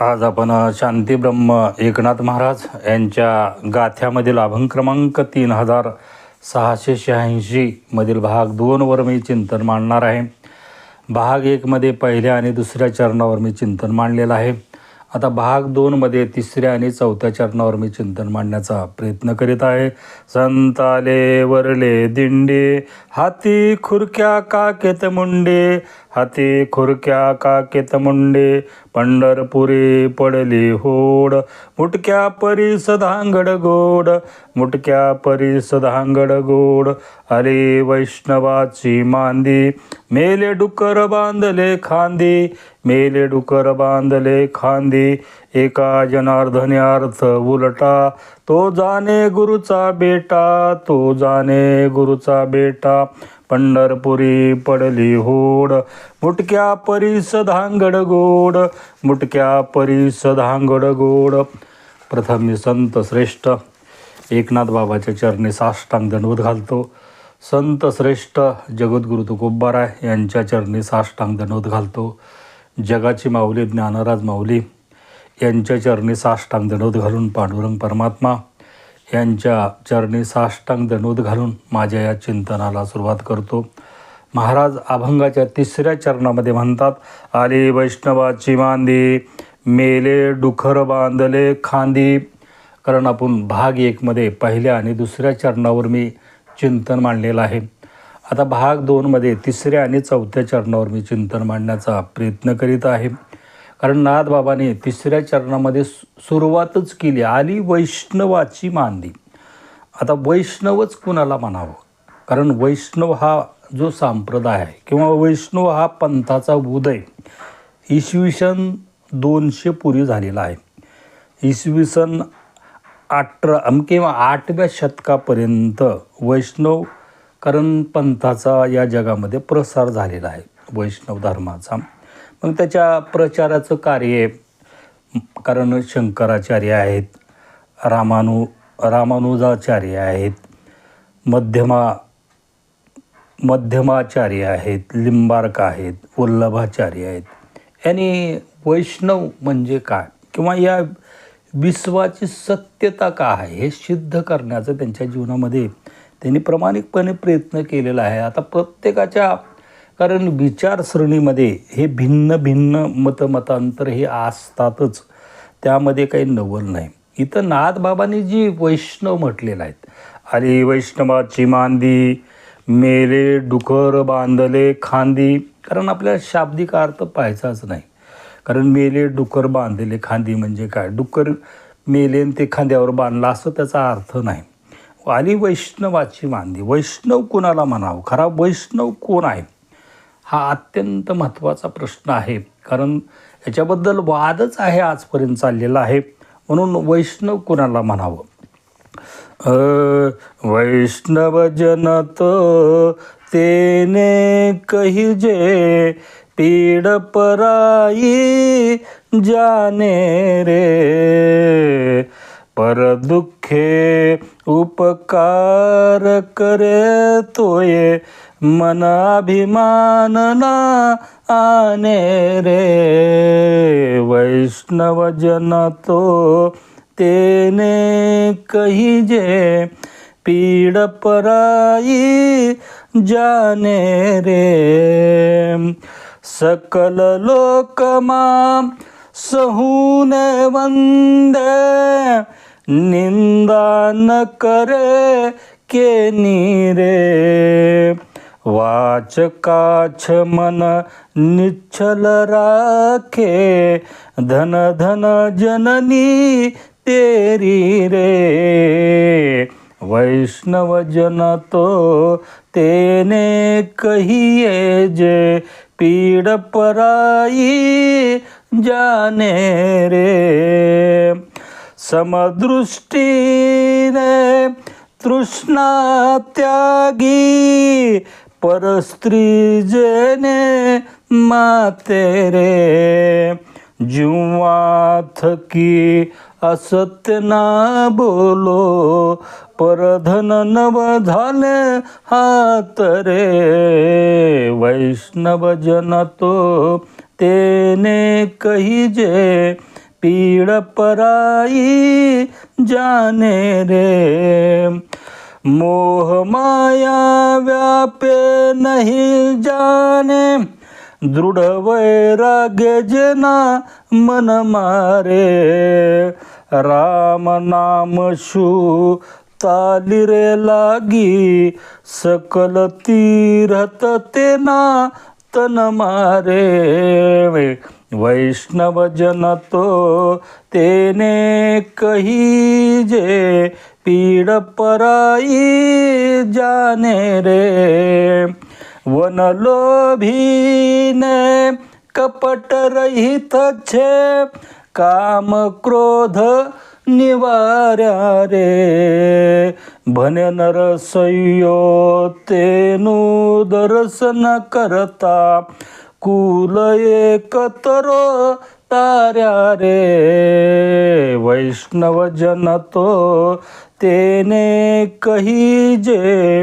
आज आपण शांतीब्रह्म एकनाथ महाराज यांच्या गाथ्यामधील अभंग क्रमांक तीन हजार सहाशे शहाऐंशी मधील भाग दोनवर मी चिंतन मांडणार आहे. भाग एकमध्ये पहिल्या आणि दुसऱ्या चरणावर मी चिंतन मांडलेलं आहे. आता भाग दोनमध्ये तिसऱ्या आणि चौथ्या चरणावर मी चिंतन मांडण्याचा प्रयत्न करीत आहे. संताले वरले दिंडे हाती खुरक्या काकेत मुंडे हाती खुरक्या काकेत मुंडे पंढरपुरी पडली होड. मुटक्या परी सधांगड गोड मुटक्या परी सधांगड गोड. अरे वैष्णवाची मांदी मेले डुकर बांधले खांदी मेले डुकर बांधले खांदी. एका जनार्दने अर्थ उलटा तो जाणे गुरुचा बेटा तो जाणे गुरुचा बेटा. पंढरपुरी पडली होड. मुटक्या परीस धांगड गोड. मुटक्या परीस धांगड गोड. प्रथम मी संत श्रेष्ठ. एकनाथ बाबाच्या चरणी साष्टांग दंडवत घालतो. संत श्रेष्ठ जगद्गुरु तुकोबाराय यांच्या चरणी साष्टांग दंडवत घालतो. जगाची माऊली ज्ञानराज माऊली यांच्या चरणी साष्टांग दंडवत घालून पांडुरंग परमात्मा यांच्या चरणी साष्टांग दंडवत घालून माझ्या या चिंतनाला सुरुवात करतो. महाराज अभंगाच्या तिसऱ्या चरणामध्ये म्हणतात आली वैष्णवाची मांदी मेले डुखर बांधले खांदी. कारण आपण भाग एकमध्ये पहिल्या आणि दुसऱ्या चरणावर मी चिंतन मांडलेलं आहे. आता भाग दोनमध्ये तिसऱ्या आणि चौथ्या चरणावर मी चिंतन मांडण्याचा प्रयत्न करीत आहे. कारण नाथबाबाने तिसऱ्या चरणामध्ये सु- सुरुवातच केली आली वैष्णवाची मानली आता वैष्णवच कुणाला म्हणावं? कारण वैष्णव हा जो संप्रदाय आहे किंवा वैष्णव हा पंथाचा उदय इसवी सन दोनशे पूर्वी झालेला आहे. इसवी सन अठरा किंवा आठव्या शतकापर्यंत वैष्णव कारण पंथाचा या जगामध्ये प्रसार झालेला आहे वैष्णव धर्माचा. मग त्याच्या प्रचाराचं कार्य कारण शंकराचार्य आहेत रामानु रामानुजाचार्य आहेत मध्यमा मध्यमाचार्य आहेत लिंबार्क आहेत वल्लभाचार्य आहेत. यांनी वैष्णव म्हणजे काय? किंवा या विश्वाची सत्यता काय आहे? हे सिद्ध करण्याचं त्यांच्या जीवनामध्ये त्यांनी प्रामाणिकपणे प्रयत्न केलेला आहे. आता प्रत्येकाच्या कारण विचारसरणीमध्ये हे भिन्न भिन्न मतमतांतर हे असतातच. त्यामध्ये काही नवल नाही. इथं नाथबाबांनी जी वैष्णव म्हटलेलं आहेत आली वैष्णवाची मांदी मेले डुकर बांधले खांदी कारण आपल्याला शाब्दिक अर्थ पाहायचाच नाही. कारण मेले डुकर बांधलेले खांदी म्हणजे काय? डुकर मेले ते खांद्यावर बांधला असं त्याचा अर्थ नाही. आली वैष्णवाची मांदी वैष्णव कोणाला म्हणावं? खरा वैष्णव कोण आहे? हा अत्यंत महत्त्वाचा प्रश्न आहे. कारण याच्याबद्दल वादच आहे आजपर्यंत चाललेला आहे. म्हणून वैष्णव कुणाला म्हणावं? वैष्णव जनत तेने कही जे पीड पराई जाने रे. पर दुखे उपकार करे तोये मन अभिमान ना आने रे। वैष्णव जन तो तेने कहिजे पीड पराई जाने रे। सकल लोक माम सहूने वंदे निंदा न करे के नीरे वाचकाछ मन निच्छल राखे धन धन जननी तेरी रे वैष्णव जन तो तेने कहिए जे पीड़ पराई जाने रे समदृष्टीने तृष्णा त्यागी परस्त्री जेने माते रे जीवा थकी असत्य ना बोलो परधन नव झाले हात रे वैष्णव जन तो तेने कहिजे पीड पराई जाने रे मोह माया व्यापे नहीं जाने दृढ वैराग्य जना मन मारे राम नाम शू ताली रे लागी सकल तीरथ तेना तन मारे वैष्णव जन तो तेने कही जे पीड पराई जाने रे वन लोभीने कपट रहित छे काम क्रोध निवार्या रे भने नरसय्यो तेनु दर्शन करता तार्या रे. वैष्णव जन तो तेने कही जे.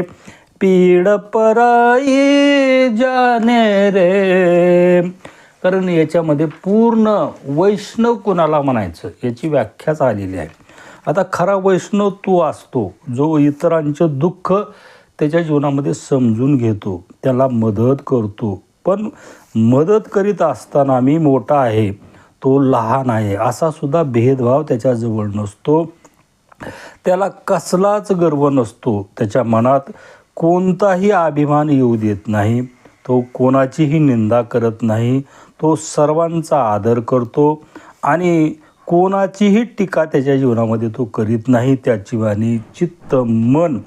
पीड पराई जाने रे. कारण याच्यामध्ये पूर्ण वैष्णव कुणाला म्हणायचं? याची व्याख्याच आलेली आहे. आता खरा वैष्णव तो असतो जो इतरांचं दुःख त्याच्या जीवनामध्ये समजून घेतो त्याला मदत करतो. पण मदत करीत असताना मी मोठा आहे. तो लहान आहे. असा सुद्धा भेदभाव त्याच्याजवळ नसतो. त्याला कसलाच गर्व नसतो. त्याच्या मनात कोणताही अभिमान येऊ देत नाही. तो कोणाचीही निंदा करत नाही. तो सर्वांचा आदर करतो आणि कोणाचीही टीका त्याच्या जीवनामध्ये तो करीत नाही. त्याची वाणी चित्त मन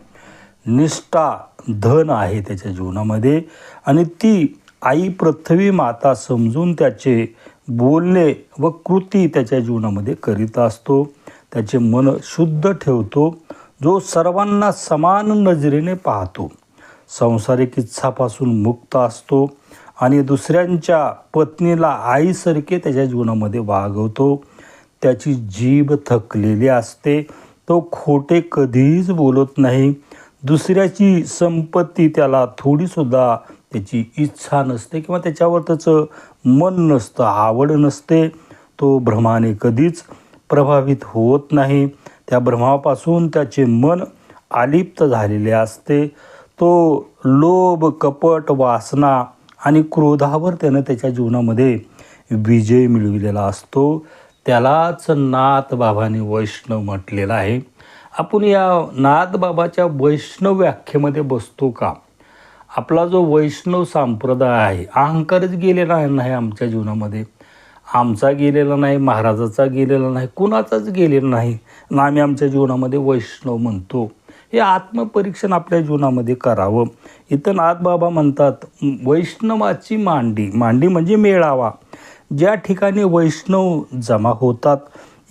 निष्ठा धन आहे त्याच्या जीवनामध्ये. आणि ती आई पृथ्वी माता समजून त्याचे बोलणे व कृती त्याच्या जीवनामध्ये करीत असतो. त्याचे मन शुद्ध ठेवतो. जो सर्वांना समान नजरेने पाहतो. संसारिक इच्छापासून मुक्त असतो आणि दुसऱ्यांच्या पत्नीला आईसारखे त्याच्या जीवनामध्ये वागवतो. त्याची जीभ थकलेली असते. तो खोटे कधीच बोलत नाही. दुसऱ्याची संपत्ती त्याला थोडीसुद्धा त्याची इच्छा नसते किंवा त्याच्यावर त्याचं मन नसतं आवड नसते तो भ्रमाने कधीच प्रभावित होत नाही. त्या भ्रमापासून त्याचे मन आलिप्त झालेले असते. तो लोभ कपट वासना आणि क्रोधावर त्यानं त्याच्या जीवनामध्ये विजय मिळविलेला असतो. त्यालाच नाथबाबाने वैष्णव म्हटलेलं आहे. आपण या नाथबाबाच्या वैष्णव व्याख्येमध्ये बसतो का? आपला जो वैष्णव संप्रदाय आहे अहंकारच गेलेला नाही आमच्या जीवनामध्ये. आमचा गेलेला नाही महाराजाचा गेलेला नाही कुणाचाच गेलेला नाही. ना आम्ही आमच्या जीवनामध्ये वैष्णव म्हणतो. हे आत्मपरीक्षण आपल्या जीवनामध्ये करावं. इथं नाथबाबा म्हणतात वैष्णवाची मांडी मांडी म्हणजे मेळावा. ज्या ठिकाणी वैष्णव जमा होतात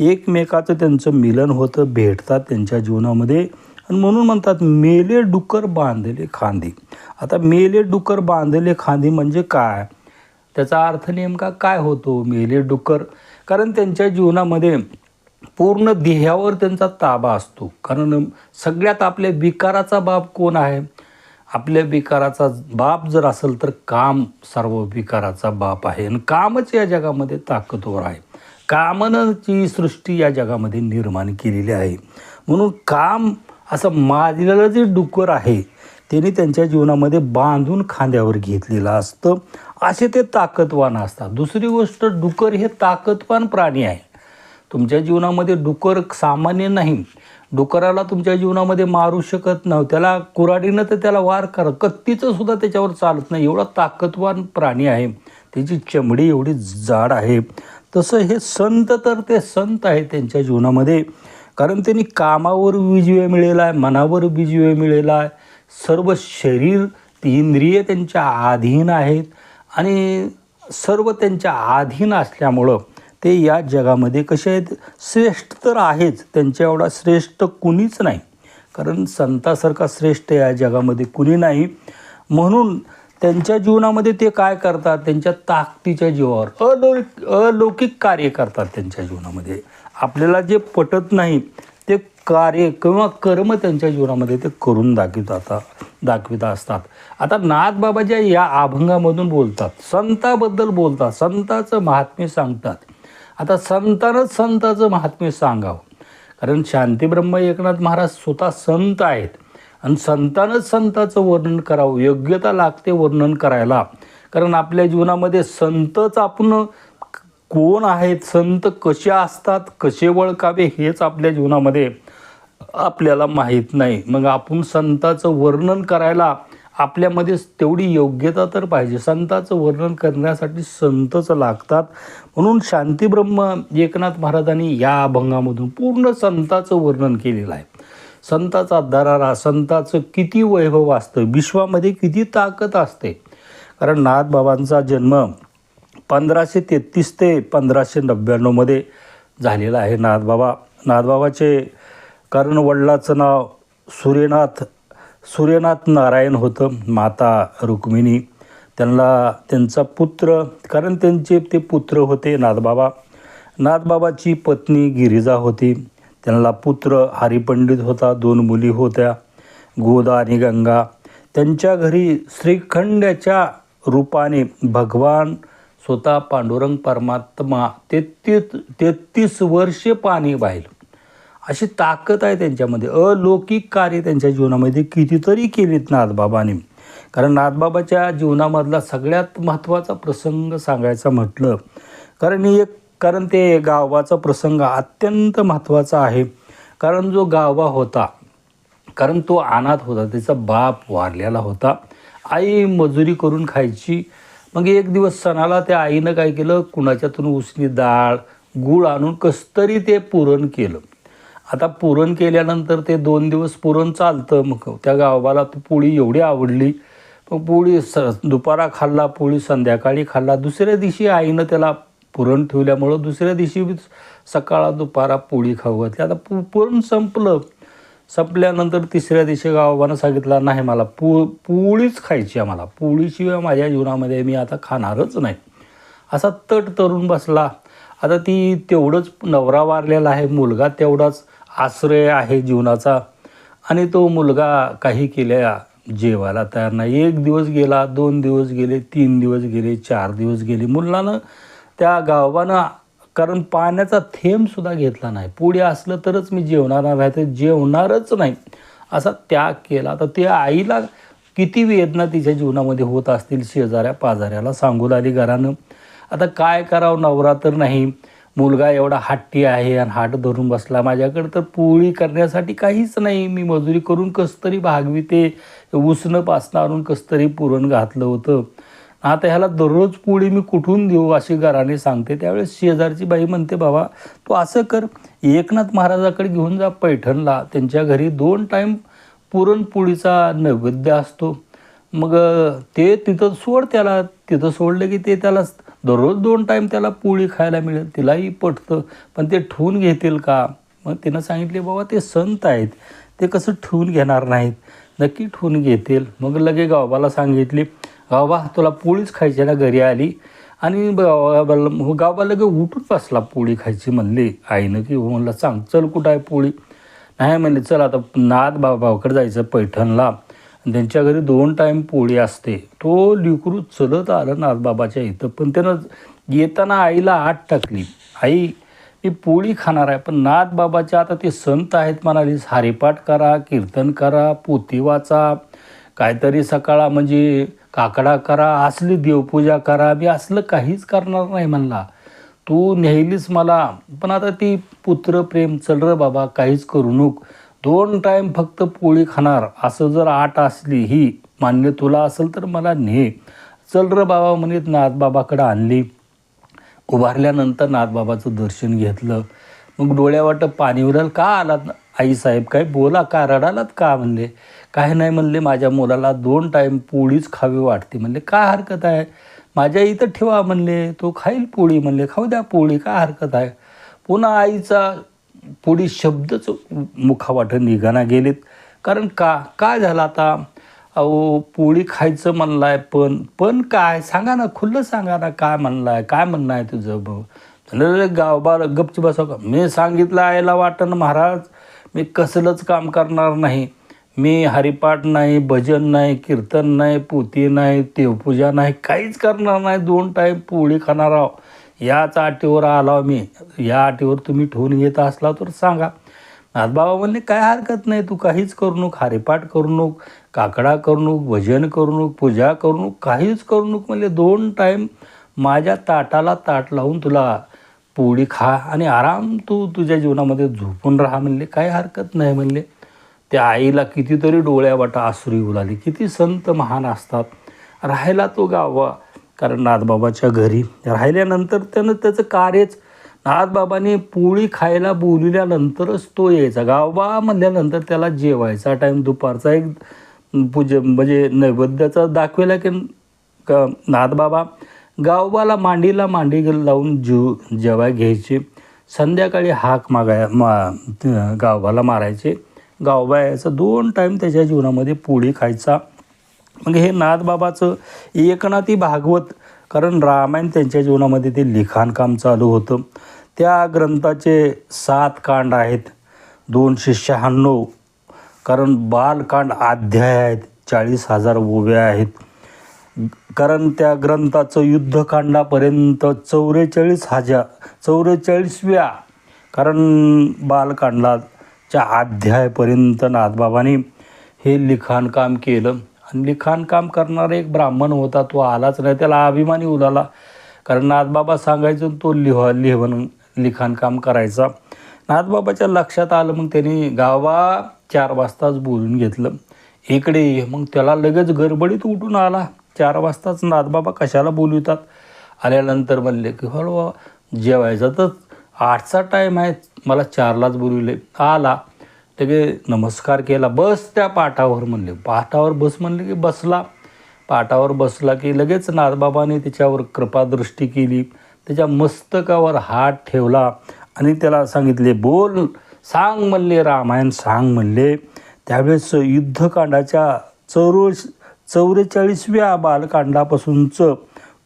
एकमेकाचं त्यांचं मिलन होतं भेटतात त्यांच्या जीवनामध्ये. आणि म्हणून म्हणतात मेले डुकर बांधले खांदी. आता मेले डुकर बांधले खांदी म्हणजे काय? त्याचा अर्थ नेमका काय होतो मेले डुकर? कारण त्यांच्या जीवनामध्ये पूर्ण देहावर त्यांचा ताबा असतो. कारण सगळ्यात आपल्या विकाराचा बाप कोण आहे? आपल्या विकाराचा बाप जर असेल तर काम सर्व विकाराचा बाप आहे. आणि कामच या जगामध्ये ताकदवर आहे. कामनची सृष्टी या जगामध्ये निर्माण केलेली आहे. म्हणून काम असं मारलेलं जे डुकर आहे त्यांनी त्यांच्या जीवनामध्ये बांधून खांद्यावर घेतलेलं असतं. असे ते ताकदवान असतात. दुसरी गोष्ट डुकर हे ताकदवान प्राणी आहे. तुमच्या जीवनामध्ये डुकर सामान्य नाही. डुकराला तुमच्या जीवनामध्ये मारू शकत नाही त्याला कुऱ्हाडीनं तर त्याला वार करा. कत्तीचं सुद्धा त्याच्यावर चालत नाही. एवढा ताकदवान प्राणी आहे. त्याची चमडी एवढी जाड आहे. तसं हे संत तर ते संत आहे त्यांच्या जीवनामध्ये. कारण त्यांनी कामावर विजय मिळेला आहे मनावर विजय मिळेला आहे सर्व शरीर ती इंद्रिय त्यांच्या अधीन आहेत आणि सर्व त्यांच्या अधीन असल्यामुळं ते या जगामध्ये कसे आहेत? श्रेष्ठ तर आहेच त्यांच्या एवढा श्रेष्ठ कुणीच नाही. कारण संतासारखा श्रेष्ठ या जगामध्ये कुणी नाही. म्हणून त्यांच्या जीवनामध्ये ते काय करतात? त्यांच्या ताकदीच्या जीवावर अलौकिक अलौकिक कार्य करतात त्यांच्या जीवनामध्ये. आपल्याला जे पटत नाही ते कार्य किंवा कर्म त्यांच्या जीवनामध्ये ते करून दाखवित आता दाखवित असतात. आता नाथबाबाच्या या अभंगामधून बोलतात. संताबद्दल बोलतात. संताचं महात्म्य सांगतात. आता संतानच संताचं महात्म्य सांगावं. कारण शांतीब्रह्म एकनाथ महाराज स्वतः संत आहेत. आणि संतानच संताचं वर्णन करावं. योग्यता लागते वर्णन करायला. कारण आपल्या जीवनामध्ये संतच आपण कोण आहेत संत कसे असतात कसे वळकावे हेच आपल्या जीवनामध्ये आपल्याला माहीत नाही. मग आपण संताचं वर्णन करायला आपल्यामध्ये तेवढी योग्यता तर पाहिजे. संताचं वर्णन करण्यासाठी संतच लागतात. म्हणून शांतीब्रह्म एकनाथ महाराजांनी या अभंगामधून पूर्ण संताचं वर्णन केलेलं आहे. संताचा दरारा संताचं किती वैभव असतं विश्वामध्ये किती ताकद असते. कारण नाथबाबांचा जन्म पंधराशे तेहतीस ते पंधराशे नव्याण्णवमध्ये झालेला आहे नाथबाबा. नाथबाबाचे कारण वडिलाचं नाव सूर्यनाथ सूर्यनाथ नारायण होतं माता रुक्मिणी. त्यांना त्यांचा पुत्र कारण त्यांचे ते पुत्र होते नाथबाबा. नाथबाबाची पत्नी गिरिजा होती. त्यांना पुत्र हरिपंडित होता दोन मुली होत्या गोदा आणि गंगा. त्यांच्या घरी श्रीखंडाच्या रूपाने भगवान स्वतः पांडुरंग परमात्मा तेहतीस तेहतीस वर्षे पाणी वाहिलं. अशी ताकद आहे त्यांच्यामध्ये. अलौकिक कार्य त्यांच्या जीवनामध्ये कितीतरी केलीत नाथबाबांनी. कारण नाथबाबाच्या जीवनामधला सगळ्यात महत्त्वाचा प्रसंग सांगायचा म्हटलं कारण एक कारण ते गावाचा प्रसंग अत्यंत महत्त्वाचा आहे. कारण जो गावा होता कारण तो अनाथ होता त्याचा बाप वारलेला होता. आई मजुरी करून खायची मग एक दिवस सणाला त्या आईनं काय केलं? कुणाच्यातून उसनी डाळ गूळ आणून कसतरी ते पुरण केलं. आता पुरण केल्यानंतर ते दोन दिवस पुरण चालतं मग. त्या गावाला ती पोळी एवढी आवडली. मग पोळी स दुपारा खाल्ला पोळी संध्याकाळी खाल्ला. दुसऱ्या दिवशी आईनं त्याला पुरण ठेवल्यामुळं दुसऱ्या दिवशी सकाळा दुपारा पोळी खाऊ घातली. आता पु पुरण संपलं. संपल्यानंतर तिसऱ्या दिवशी गावाबानं सांगितलं नाही मला पो पोळीच खायची आहे मला. पोळीशिवाय माझ्या जीवनामध्ये मी आता खाणारच नाही. असा तट तरुण बसला. आता ती तेवढंच नवरा वारलेला आहे मुलगा तेवढाच आश्रय आहे जीवनाचा. आणि तो मुलगा काही केल्या जेवायला तयार नाही. एक दिवस गेला दोन दिवस गेले तीन दिवस गेले चार दिवस गेले. मुलानं त्या गावानं कारण पाण्याचा थेंबसुद्धा घेतला नाही. पुढे असलं तरच मी जेवणार नाही तर जेवणारच नाही. असा त्याग केला. तर त्या आईला किती वेदना तिच्या जीवनामध्ये होत असतील शेजाऱ्या पाजाऱ्याला सांगून आली घरानं. आता काय करावं? नवरा तर नाही. मुलगा एवढा हट्टी आहे आणि हाट धरून बसला. माझ्याकडे तर पोळी करण्यासाठी काहीच नाही. मी मजुरी करून कसतरी भागवी ते उसणं पासणं आणून कसतरी पुरण घातलं होतं. आता ह्याला दररोज पोळी मी कुठून देऊ अशी घराने सांगते. त्यावेळेस शेजारची बाई म्हणते बाबा तू असं कर एकनाथ महाराजाकडे घेऊन जा पैठणला. त्यांच्या घरी दोन टाईम पुरणपोळीचा नैवेद्य असतो. मग ते तिथं सोड त्याला. तिथं सोडलं की ते त्याला दररोज दोन टाईम त्याला पोळी खायला मिळेल. तिलाही पटतं. पण ते ठेवून घेतील का? मग तिनं सांगितले बाबा ते संत आहेत. ते कसं ठेवून घेणार नाहीत. नक्की ठेवून घेतील. मग लगे गावाला सांगितले गावा तुला पोळीच खायची ना घरी आली. आणि गावाला गावाला लगे उठून बसला पोळी खायची म्हणली. आईनं की हो म्हणलं सांग चल कुठं आहे पोळी? नाही म्हणले चल आता नाद बाबाकडे जायचं पैठणला. त्यांच्या घरी दोन टाईम पोळी असते. तो लिकरू चलत आलं नाथबाबाच्या इथं. पण त्यानं येताना आईला आत टाकली. आई मी पोळी खाणार आहे पण नाथबाबाच्या आता ते संत आहेत म्हणाली. हारेपाठ करा कीर्तन करा पोती वाचा. काहीतरी सकाळा म्हणजे काकडा करा असली देवपूजा करा मी असलं काहीच करणार नाही म्हणला. तू नेहलीच मला पण आता ती पुत्र प्रेम चल र बाबा काहीच करू नक. दोन टाईम फक्त पोळी खाणार असं जर आट असली ही मान्य तुला असेल तर मला ने. चल र बाबा म्हणत नाथबाबाकडं आणली. उभारल्यानंतर नाथबाबाचं दर्शन घेतलं. मग डोळ्यावाटं पाणी उराल. का आलात? आईसाहेब काय बोला का रडालात का म्हणले? काय नाही म्हणले माझ्या मुलाला दोन टाईम पोळीच खावी वाटते म्हणले. काय हरकत आहे? माझ्या इथं ठेवा म्हणले. तो खाईल पोळी म्हणले. खाऊ द्या पोळी काय हरकत आहे? पुन्हा आईचा पोळी शब्दच मुखावाटं निघाना गेलेत. कारण का? काय झालं आता? अहो पोळी खायचं म्हणलं आहे पण पण काय? सांगा ना खुल्लं सांगा ना काय म्हणलाय? काय म्हणणं आहे तुझं भाऊ? गावबार गपची बसव का मी सांगितलं आईला वाटण महाराज मी कसलंच काम करणार नाही. मी हरिपाठ नाही भजन नाही कीर्तन नाही पोती नाही देवपूजा नाही काहीच करणार नाही दोन टाईम पोळी खाणार आहो. याच अटीवर आला मी या अटीवर तुम्ही ठेवून येत असला तर सांगा. नाथबाबा म्हणले काय हरकत नाही तू काहीच करू हरिपाठ करू काकडा करू भजन करू पूजा करू काहीच करू नको. म्हणले दोन टाईम माझ्या ताटाला ताट लावून तुला पोळी खा आणि आराम तू तुझ्या जीवनामध्ये झोपून राहा. म्हणले काय हरकत नाही. म्हणले त्या आईला कितीतरी डोळ्यावाटा आसुरी येऊ लागली. किती संत महान असतात. राहायला तो गावा कारण नाथबाबाच्या घरी राहिल्यानंतर त्यानं त्याचं कार्यच नाथबाबाने पोळी खायला बोलल्यानंतरच तो यायचा. गावबा म्हणल्यानंतर त्याला जेवायचा टाईम दुपारचा एक पूज म्हणजे नैवेद्याचा दाखवेला की का नाथबाबा गावबाला मांडीला मांडी लावून जीव जेवाय घ्यायचे. संध्याकाळी हाक मागाय मा गावबाला मारायचे. गावबायाचं दोन टाईम त्याच्या जीवनामध्ये पोळी खायचा. मग हे नाथबाबाचं एकनाथी भागवत कारण रामायण त्यांच्या जीवनामध्ये ते लिखाणकाम चालू होतं. त्या ग्रंथाचे सात कांड आहेत. दोनशे शहाण्णव. कारण बालकांड अध्याय आहेत. चाळीस हजार ओव्या आहेत. कारण त्या ग्रंथाचं युद्धकांडापर्यंत चौवेचाळीस हजार चौवेचाळीसव्या कारण बालकांडात च्या अध्यायापर्यंत नाथबाबांनी हे लिखाणकाम केलं. आणि लिखाणकाम करणारा एक ब्राह्मण होता तो आलाच नाही. त्याला अभिमानी उलाला. कारण नाथबाबा सांगायचं तो लिहा लिहवण लिखाणकाम करायचा. नाथबाबाच्या लक्षात आलं मग त्यांनी गावा चार वाजताच बोलून घेतलं. इकडे मग त्याला लगेच गडबडीत उठून आला. चार वाजताच नाथबाबा कशाला बोलवितात? आल्यानंतर म्हणले की हळू जेवायचं तर आठचा टाईम आहे. मला चारलाच बोलविले. आला. लगे नमस्कार केला. बस त्या पाठावर म्हणले. पाठावर बस म्हणले की बसला. पाठावर बसला की लगेच नाथबाबाने त्याच्यावर कृपादृष्टी केली. त्याच्या मस्तकावर हात ठेवला. आणि त्याला सांगितले बोल. सांग म्हणले रामायण सांग म्हणले. त्यावेळेस युद्धकांडाच्या चौर चौवेचाळीसव्या बालकांडापासूनचं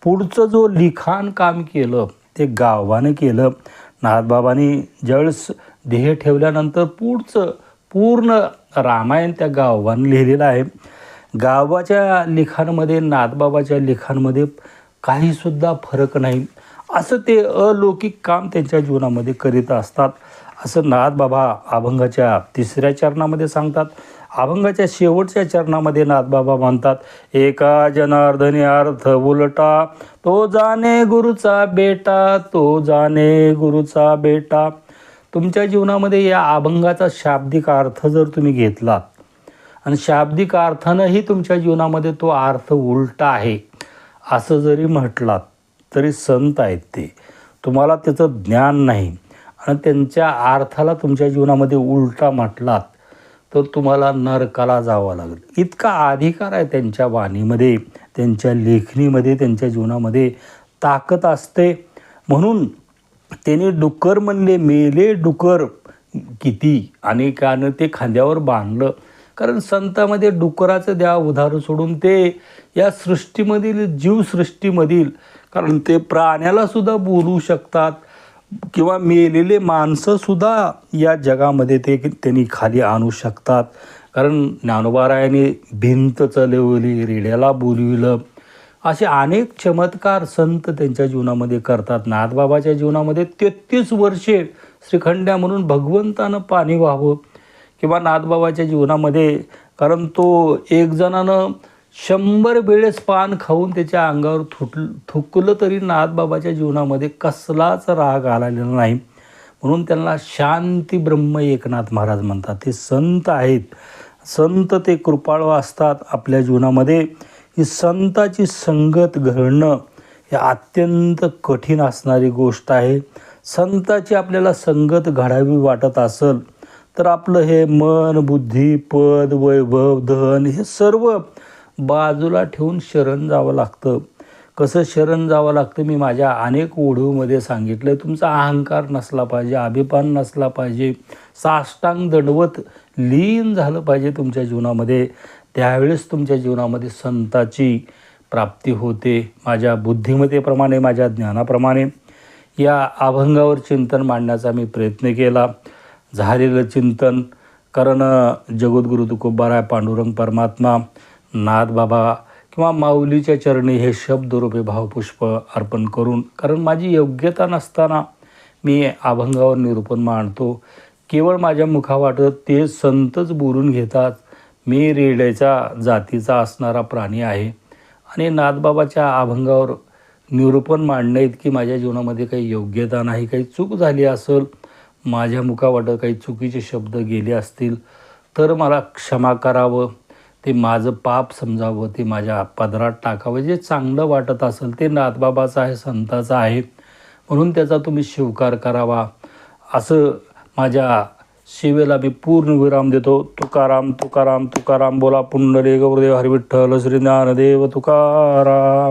पुढचं जो लिखाण काम केलं ते गावाने केलं. नाथबाबांनी ज्यावेळेस ध्येय ठेवल्यानंतर पुढचं पूर्ण रामायण त्या गावाने लिहिलेलं आहे. गावाच्या लिखाणामध्ये नाथबाबाच्या लिखाणमध्ये काहीसुद्धा फरक नाही. असं ते अलौकिक काम त्यांच्या जीवनामध्ये करीत असतात. असं नाथबाबा अभंगाच्या तिसऱ्या चरणामध्ये सांगतात. अभंगाच्या शेवटच्या चरणामध्ये नाथबाबा म्हणतात एका जनार्दनी अर्थ उलटा तो जाणे गुरुचा बेटा तो जाणे गुरुचा बेटा. तुमच्या जीवनामध्ये या अभंगाचा शाब्दिक अर्थ जर तुम्ही घेतलात आणि शाब्दिक अर्थानंही तुमच्या जीवनामध्ये तो अर्थ उलटा आहे असं जरी म्हटलात तरी संत आहेत ते. तुम्हाला त्याचं ज्ञान नाही आणि त्यांच्या अर्थाला तुमच्या जीवनामध्ये उलटा म्हटलात तर तुम्हाला नरकाला जावं लागेल. इतका अधिकार आहे त्यांच्या वाणीमध्ये त्यांच्या लेखणीमध्ये त्यांच्या जीवनामध्ये ताकद असते. म्हणून त्याने डुक्कर म्हणले मेले डुकर किती? आणि कारण ते खांद्यावर बांधलं. कारण संतामध्ये डुकराचं द्या उदाहरण सोडून ते या सृष्टीमधील जीवसृष्टीमधील कारण ते प्राण्यालासुद्धा बोलू शकतात. किंवा मेलेले माणसंसुद्धा या जगामध्ये ते त्यांनी खाली आणू शकतात. कारण ज्ञानोबारायाने भिंत चलवली रेड्याला बोलविलं. असे अनेक चमत्कार संत त्यांच्या जीवनामध्ये करतात. नाथबाबाच्या जीवनामध्ये तेहतीस वर्षे श्रीखंड्या म्हणून भगवंतानं पाणी व्हावं किंवा नाथबाबाच्या जीवनामध्ये कारण तो एक जणानं शंभर वेळेस पान खाऊन त्याच्या अंगावर थुट थुकलं तरी नाथबाबाच्या जीवनामध्ये कसलाच राग आलेला नाही. म्हणून त्यांना शांती ब्रह्म एकनाथ महाराज म्हणतात. ते संत आहेत. संत ते कृपाळू असतात आपल्या जीवनामध्ये. ही संताची संगत घडणं हे अत्यंत कठीण असणारी गोष्ट आहे. संताची आपल्याला संगत घडावी वाटत असेल तर आपलं हे मन बुद्धी पद वैभव धन हे सर्व बाजूला ठेवून शरण जावं लागतं. कसं शरण जावं लागतं मी माझ्या अनेक ओढीमध्ये सांगितलं तुमचा अहंकार नसला पाहिजे अभिमान नसला पाहिजे साष्टांग दंडवत लीन झालं पाहिजे तुमच्या जीवनामध्ये. त्यावेळेस तुमच्या जीवनामध्ये संताची प्राप्ती होते. माझ्या बुद्धिमत्तेप्रमाणे माझ्या ज्ञानाप्रमाणे. या अभंगावर चिंतन मांडण्याचा मी प्रयत्न केला. झालेलं चिंतन कारण जगद्गुरु तुकोबाराय पांडुरंग परमात्मा नाथबाबा किंवा माऊलीच्या चरणी हे शब्दरूपे भावपुष्प अर्पण करून कारण माझी योग्यता नसताना मी अभंगावर निरूपण मांडतो. केवळ माझ्या मुखावाटत ते संतच बोलून घेतात. मी रेड्याच्या जातीचा असणारा प्राणी आहे. आणि नाथबाबाच्या अभंगावर निरूपण मांडणे इतकी माझ्या जीवनामध्ये काही योग्यता नाही. काही चूक झाली असेल माझ्या मुखावाटं काही चुकीचे शब्द गेले असतील तर मला क्षमा करावं. ते माझं पाप समजावं ते माझ्या पदरात टाकावं जे चांगलं वाटत असेल ते नाथबाबाचं आहे संताचं आहे म्हणून त्याचा तुम्ही स्वीकार करावा. असं माझ्या शिवेला मी पूर्ण विराम देतो. तुकाराम तुकाराम तुकाराम बोला पुंडरे गौरदेव हरविठ्ठल श्री ज्ञानदेव तुकाराम.